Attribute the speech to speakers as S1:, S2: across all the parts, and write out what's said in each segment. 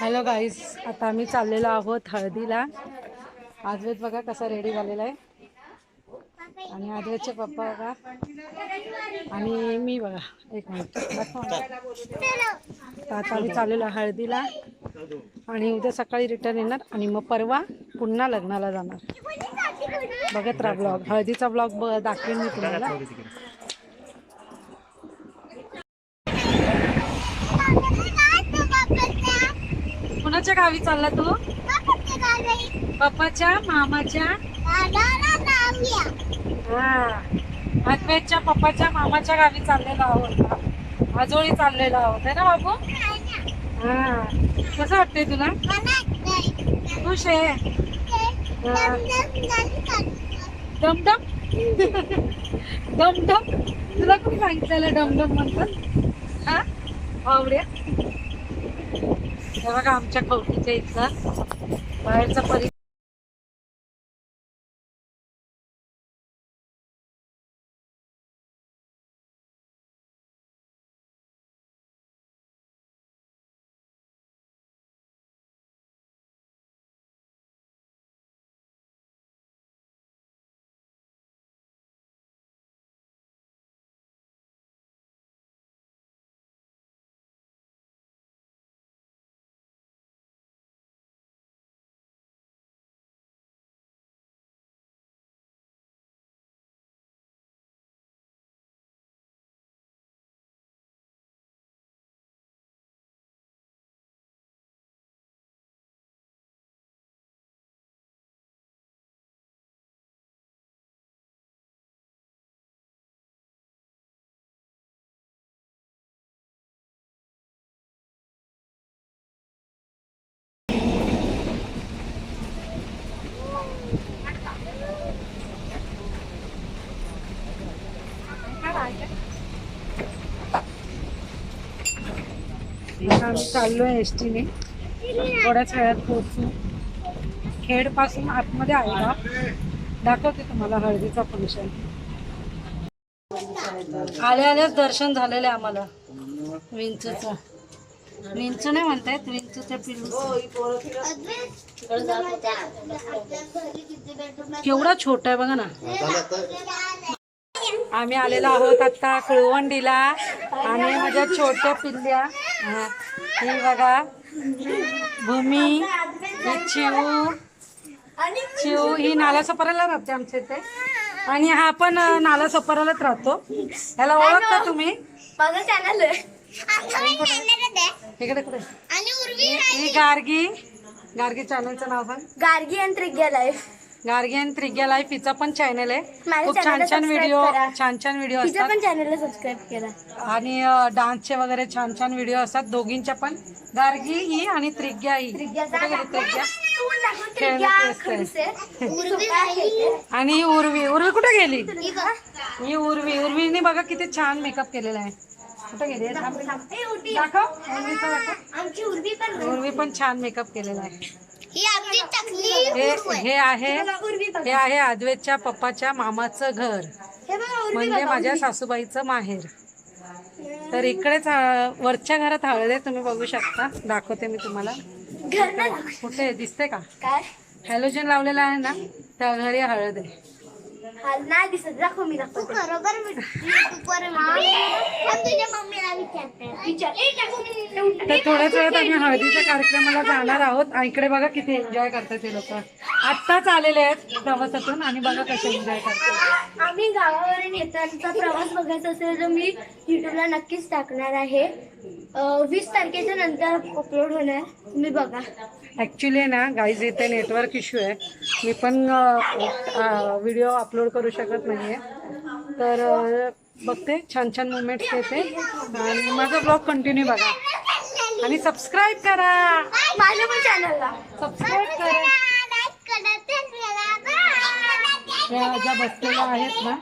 S1: Hello गाईस आता आम्ही चाललेलो आहोत हळदीला. आजवेत बघा कसा रेडी झालेला आहे. आणि आजवेदचे पप्पा बघा. आणि मी बघा एक मिनिट आता आम्ही चाललेलो हळदीला. आणि उद्या सकाळी रिटर्न येणार. आणि मग परवा पुन्हा लग्नाला जाणार. बघत राहा ब्लॉग हळदीचा ब्लॉग ब दाखवेन मी तुम्हाला. कुणाच्या गावी चालला तू? पप्पाच्या मामाच्या? हा. अद्वैतच्या पप्पाच्या मामाच्या गावी चाललेलो आहोत आजोळी चाललेलो आहोत है ना बाबू? हा. कसं वाटतंय तुला? खुश आहे. डमडम डमडम तुला कोणी सांगितलेलं डमडम म्हणतात? हा? आवड्या हे बघा आमच्या कवटीच्या इथं बाहेरचा परि आम्ही आम्ही आहे एस टीने थोड्याच वेळात पोहोचू. खेडपासून आतमध्ये आहे का दाखवते तुम्हाला हळदीचा फंक्शन आल्या आल्याच दर्शन झालेलं आहे आम्हाला. विंचूचं. विंच नाही म्हणतायत विंचूच्या पिल्लू. केवढा छोटा आहे बघा ना. आम्ही आलेलो आहोत आता कुळवंडीला. आणि माझ्या छोट्या पिल्ल्या हा, बघा. भूमी ही चिऊ. चिऊ ही नाला सफाराला राहते आमच्या इथे. आणि हा पण नाला सफारालाच राहतो. ह्याला ओळखता तुम्ही? इकडे कुठे ही गार्गी. गार्गी चॅनलचं नाव सांग.
S2: गार्गी आणि त्रिग्या लाईफ
S1: गार्गी आणि त्रिग्या लाईफ हिचा पण चॅनल आहे.
S2: माझ्या
S1: खूप छान
S2: channel ला
S1: छान
S2: subscribe
S1: व्हिडिओ
S2: करा.
S1: छान छान व्हिडिओ असतात.
S2: पण चॅनलला सबस्क्राईब केला
S1: आणि डान्सचे वगैरे छान छान व्हिडिओ असतात. दोघींच्या पण. गार्गी ही आणि त्रिग्या ही. कुठे गेली त्रिग्या आणि ही उर्वी उर्वी. कुठे गेली? ही? उर्वी. उर्वीने बघा किती छान मेकअप केलेला आहे. कुठे गेली? उर्वीचा दाखव.
S2: आमची उर्वी पण
S1: उर्वी पण छान मेकअप केलेला आहे.
S2: ही आमची टकली
S1: हे आहे हे आहे अद्वैतच्या पप्पाच्या मामाचं घर.
S2: हे बघा उर्वी
S1: म्हणजे माझ्या सासूबाईचं माहेर. तर इकडेच वरच्या घरात हळद आहे तुम्ही बघू शकता. दाखवते मी तुम्हाला.
S2: घर ना दाखव.
S1: कुठे दिसते का?
S2: काय?
S1: हॅलोजन लावलेला आहे ना? त्या घरी हळद आहे.
S2: हा नाही दिसत दाखव मी दाखवते. बरोबर तुझ्या मम्मीला विचारते. विचार.
S1: तर थोड्याच वेळात आम्ही हळदीच्या कार्यक्रमाला जाणार आहोत. इकडे बघा किती एन्जॉय करतात ते लोक. आत्ताच आलेले आहेत प्रवासातून आणि बघा कसे एन्जॉय करतात.
S2: आम्ही गावावरून येतानाचा प्रवास बघायचा असेल तर मी युट्यूबला नक्कीच टाकणार आहे. अं, वीस तारखेच्या नंतर अपलोड होणार. तुम्ही बघा.
S1: ऍक्च्युली ना गाईज इथे नेटवर्क इश्यू आहे. मी पण व्हिडिओ अपलोड करू शकत नाहीये. तर अ, बघते छान छान मुवमेंट्स येते. आणि माझा ब्लॉग कंटिन्यू बघा. आणि सबस्क्राईब करा.
S2: चॅनलला
S1: सबस्क्राईब करा. ज्या बसलेल्या आहेत ना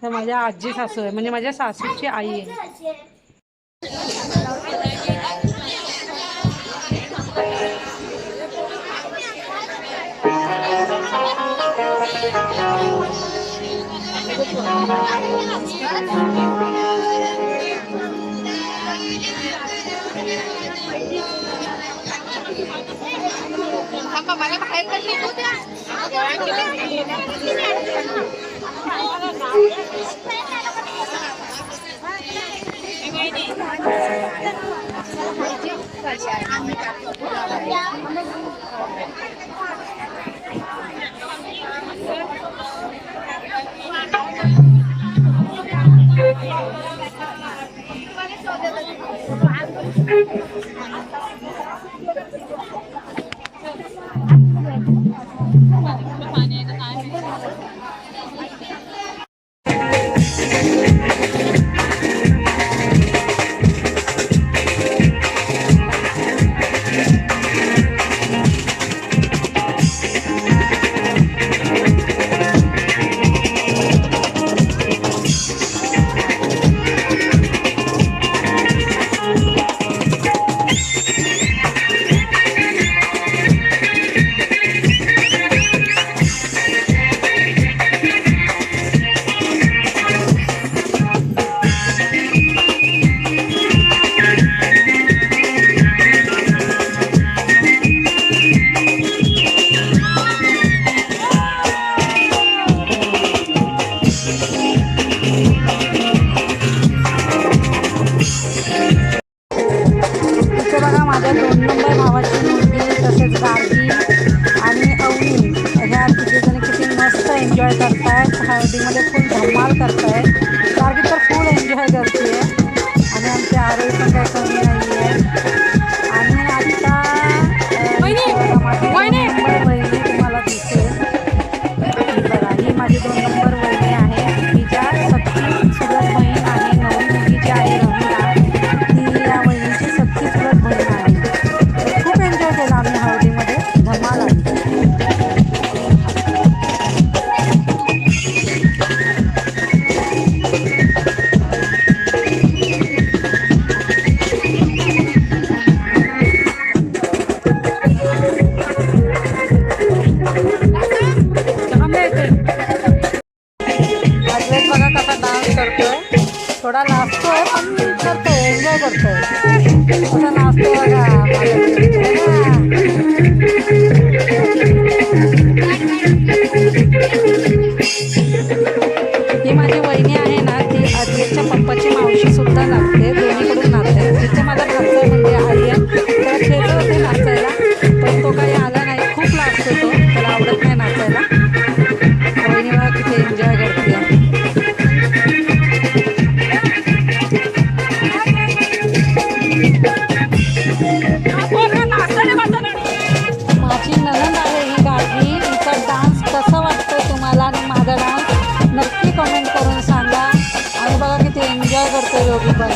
S1: त्या माझ्या आजी सासू आहे. म्हणजे माझ्या सासूची आई आहे. sampai malam ke situ dah. Ini. Thank you. Gargi आणि अवनी. ह्या तिघीजणी किती मस्त एन्जॉय करत आहेत हळदीमध्ये खूप धमाल करत आहेत करतो कमेंट करून सांगा. आणि बघा किती एन्जॉय करतो योगी पण.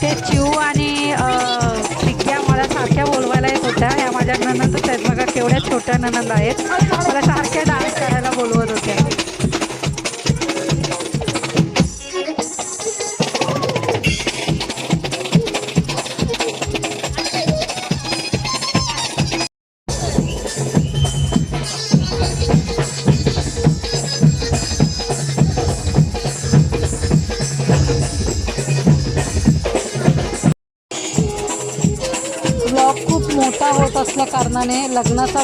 S1: ते चिव आणि पिग्या मला सारख्या बोलवायला येत होत्या. या माझ्या ननंदच आहेत बघा केवढ्या छोट्या नणंद आहेत. मला सारख्या डान्स करायला बोलवत होत्या.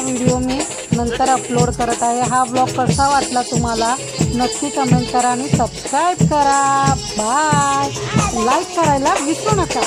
S1: व्हिडिओ मी नंतर अपलोड करत आहे. हा ब्लॉग कसा वाटला तुम्हाला? नक्की कमेंट करा आणि सबस्क्राईब करा. बाय लाईक करायला विसरू नका.